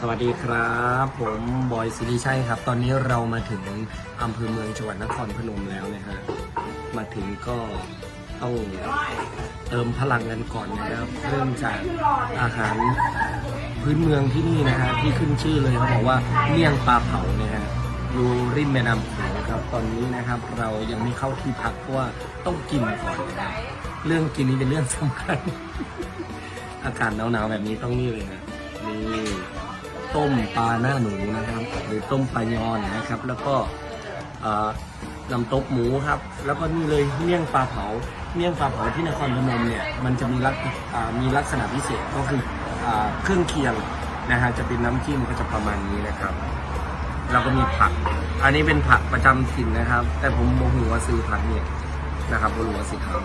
สวัสดีครับ ผมบอยสิริชัยครับ ตอนนี้เรามาถึงอำเภอเมืองจังหวัดนครพนมแล้วนะฮะมาถึงก็ต้องเติมพลังกันก่อนนะครับ เริ่มจากอาหารพื้นเมืองที่นี่นะฮะที่ขึ้นชื่อเลยเขาบอกว่าเมี่ยงปลาเผานะฮะอยู่ริมแม่น้ำโขงครับตอนนี้นะครับ เรายังไม่เข้าที่พักเพราะว่าต้องกินก่อนนะครับเรื่องกินนี้เป็นเรื่องสำคัญ อากาศหนาวๆแบบนี้ต้องนี่เลยนะนี่ ต้มปลาหน้าหนูนะครับ หรือต้มปลายอนนะครับ แล้วก็น้ำตกหมูครับ แล้วก็นี่เลยเมี่ยงปลาเผาเมี่ยงปลาเผาที่นครพนมเนี่ยมันจะมีลักษอ่ามีลักษณะพิเศษก็คืออเครื่องเคียงนะฮะจะเป็นน้ำจิ้มก็จะประมาณนี้นะครับ แล้วก็มีผัก อันนี้เป็นผักประจำถิ่นนะครับ แต่ผมโมโหว่าซื้อผักเนี่ยนะครับโมโหว่าสีขาว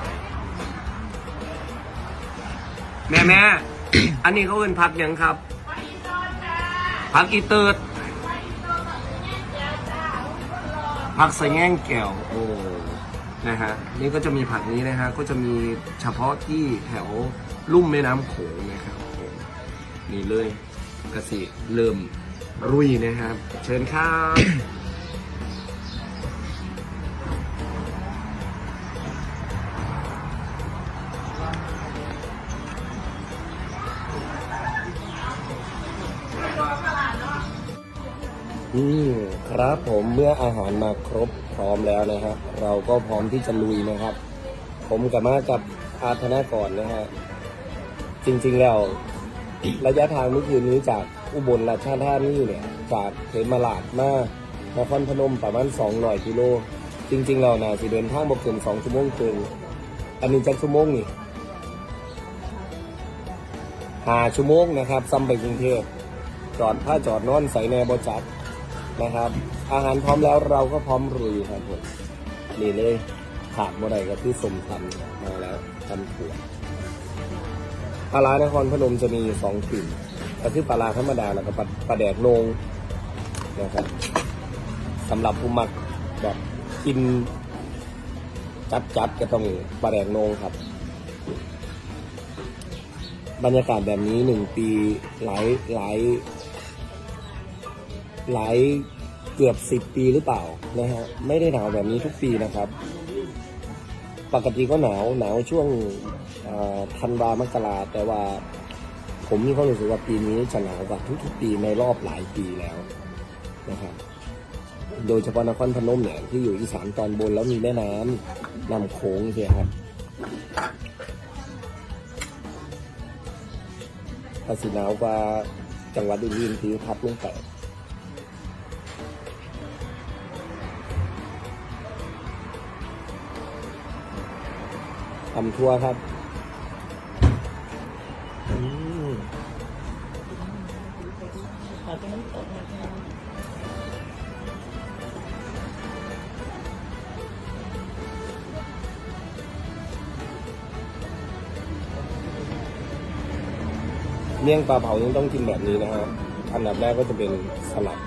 แม่แม่อันนี้เขาเป็นพักยังครับ ผักอีเติร์ดผักใส่แง่งแก้วโอ้นะฮะนี่ก็จะมีผักนี้นะฮะก็จะมีเฉพาะที่แถวลุ่มแม่น้ำโขงนะครับมนี่เลยกระสีเริ่มรุยนะครับ เชิญครับ นี่ครับผมเมื่ออาหารมาครบพร้อมแล้วนะครับเราก็พร้อมที่จะลุยนะครับ ผมกับมากับอาธนากรนะฮะจริงๆแล้วระยะทางเมื่อคืนนี้จากอุบลราชธานีเนี่ยจากเขมราชมานครพนมประมาณ200กิโลจริง ๆ เราน่าสิเดินทางบ่เกิน2ชั่วโมงเกินอันนี้จักชั่วโมงนี่หาชั่วโมงนะครับซ้ำไปกรุงเทพจอดผ้าจอดนอนใส่แนบจัด นะครับ อาหารพร้อมแล้วเราก็พร้อมรุยครับผมนี่เลยขาดเมื่อไรก็คือสมตำมาแล้วตำถั่วปลาร้านครพนมจะมีสองกลิ่นก็คือปลาร้าธรรมดาแล้วก็ปลาปลาแดกโนงนะครับสำหรับผู้มักแบบกินจัดๆก็ต้องปลาแดกโนงครับ บรรยากาศแบบนี้หนึ่งปีหลายหลาย หลายเกือบสิบปีหรือเปล่านะฮะไม่ได้หนาวแบบนี้ทุกปีนะครับ ปกติก็หนาวหนาวช่วงธันวามกราแต่ว่า ผมมีความรู้สึกว่าปีนี้จะหนาวกว่าทุกๆปีในรอบหลายปีแล้วนะครับโดยเฉพาะนครพนมเนี่ยที่อยู่อีสานตอนบนแล้วมีแม่น้ำลำโขงใช่ครับภาษีหนาวกว่าจังหวัดอื่นๆที่ทับลงไป ทำทัวร์ครับเมี่ยงปลาเผายังต้องกินแบบนี้นะฮะอันดับแรกก็จะเป็นสลัด